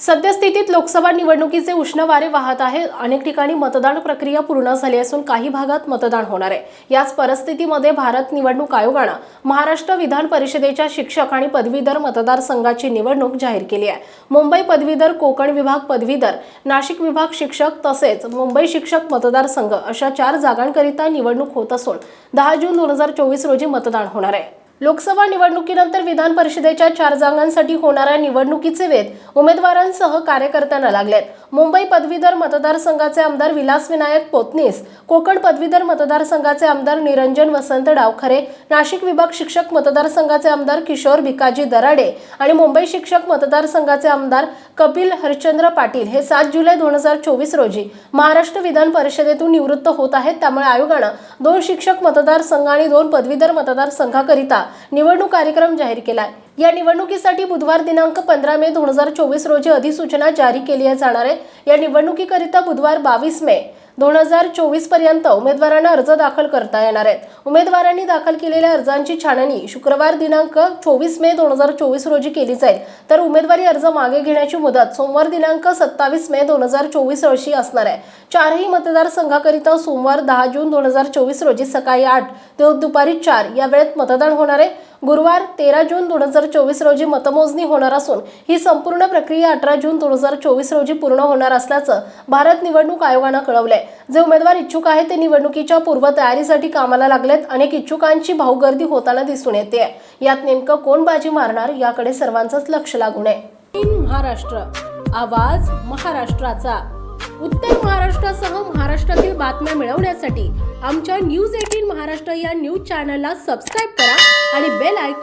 सद्यस्थितीत लोकसभा निवडणुकीचे उष्ण वारे वाहत आहे अनेक ठिकाणी मतदान प्रक्रिया पूर्ण झाली असून काही भागात मतदान होणार आहे. याच परिस्थितीमध्ये भारत निवडणूक आयोगानं महाराष्ट्र विधान परिषदेच्या शिक्षक आणि पदवीधर मतदारसंघाची निवडणूक जाहीर केली आहे. मुंबई पदवीधर कोकण विभाग पदवीधर नाशिक विभाग शिक्षक तसेच मुंबई शिक्षक मतदारसंघ अशा चार जागांकरिता निवडणूक होत असून दहा जून दोन हजार चोवीस रोजी मतदान होणार आहे. लोकसभा निवडणुकीनंतर विधान परिषदेच्या चार जागांसाठी होणाऱ्या निवडणुकीचे वेध उमेदवारांसह कार्यकर्त्यांना लागलेत. मुंबई पदवीधर मतदारसंघाचे आमदार विलास विनायक पोतनीस कोकण पदवीधर मतदारसंघाचे आमदार निरंजन वसंत डावखरे नाशिक विभाग शिक्षक मतदारसंघाचे आमदार किशोर भिकाजी दराडे आणि मुंबई शिक्षक मतदारसंघाचे आमदार कपिल हरिश्चंद्र पाटील हे सात जुलै दोन हजार चोवीस रोजी महाराष्ट्र विधान परिषदेतून निवृत्त होत आहेत. त्यामुळे आयोगानं दोन शिक्षक मतदारसंघ आणि दोन पदवीधर मतदारसंघाकरिता निवडणूक कार्यक्रम जाहीर केला आहे या निवडणुकीसाठी बुधवार दिनांक पंधरा मे दोन हजार चोवीस रोजी अधिसूचना जारी केली जाणार आहे. या निवडणुकीकरिता बुधवार बावीस मे दोन हजार चोवीसपर्यंत उमेदवारांना अर्ज दाखल करता येणार आहेत. उमेदवारांनी दाखल केलेल्या अर्जांची छाननी शुक्रवार दिनांक चोवीस मे दोन हजार चोवीस रोजी केली जाईल तर उमेदवारी अर्ज मागे घेण्याची मुदत सोमवार दिनांक सत्तावीस मे दोन हजार चोवीस रोजी असणार आहे. चारही मतदारसंघाकरिता सोमवार दहा जून दोन हजार चोवीस रोजी सकाळी आठ ते दुपारी चार या वेळेत मतदान होणार आहे. गुरुवार तेरा जून दोन हजार चोवीस रोजी मतमोजणी होणार असून ही संपूर्ण प्रक्रिया अठरा जून दोन हजार चोवीस रोजी पूर्ण होणार असल्याचं भारत निवडणूक आयोगानं कळवलंय. जे उमेदवार इच्छुक आहेत ते निवडणुकीच्या पूर्वतयारीसाठी कामाला लागलेत अनेक इच्छुकांची भाऊगर्दी होताना दिसून येते यात नेमकं कोण बाजी मारणार याकडे सर्वांचंच लक्ष लागून आहे. महाराष्ट्र आवाज महाराष्ट्राचा. उत्तर महाराष्ट्रासह महाराष्ट्रातील बातम्या मिळवण्यासाठी आमच्या न्यूज एटीन महाराष्ट्र या न्यूज चॅनलला सबस्क्राईब करा. आणि बेल आयकॉन